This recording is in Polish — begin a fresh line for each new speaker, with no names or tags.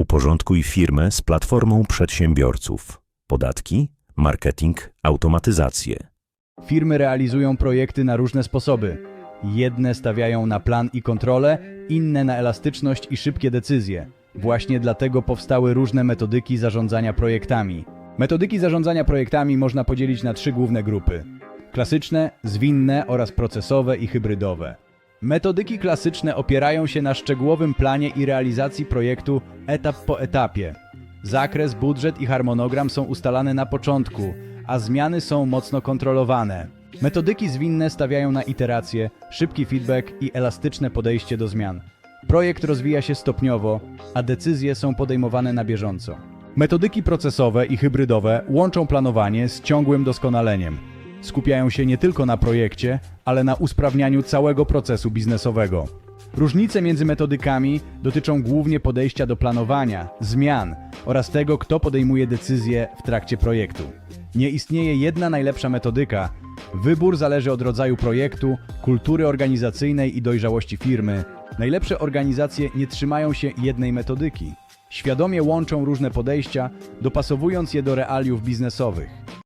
Uporządkuj firmę z platformą przedsiębiorców. Podatki, marketing, automatyzację.
Firmy realizują projekty na różne sposoby. Jedne stawiają na plan i kontrolę, inne na elastyczność i szybkie decyzje. Właśnie dlatego powstały różne metodyki zarządzania projektami. Metodyki zarządzania projektami można podzielić na trzy główne grupy: klasyczne, zwinne oraz procesowe i hybrydowe. Metodyki klasyczne opierają się na szczegółowym planie i realizacji projektu etap po etapie. Zakres, budżet i harmonogram są ustalane na początku, a zmiany są mocno kontrolowane. Metodyki zwinne stawiają na iteracje, szybki feedback i elastyczne podejście do zmian. Projekt rozwija się stopniowo, a decyzje są podejmowane na bieżąco. Metodyki procesowe i hybrydowe łączą planowanie z ciągłym doskonaleniem. Skupiają się nie tylko na projekcie, ale na usprawnianiu całego procesu biznesowego. Różnice między metodykami dotyczą głównie podejścia do planowania, zmian oraz tego, kto podejmuje decyzje w trakcie projektu. Nie istnieje jedna najlepsza metodyka. Wybór zależy od rodzaju projektu, kultury organizacyjnej i dojrzałości firmy. Najlepsze organizacje nie trzymają się jednej metodyki. Świadomie łączą różne podejścia, dopasowując je do realiów biznesowych.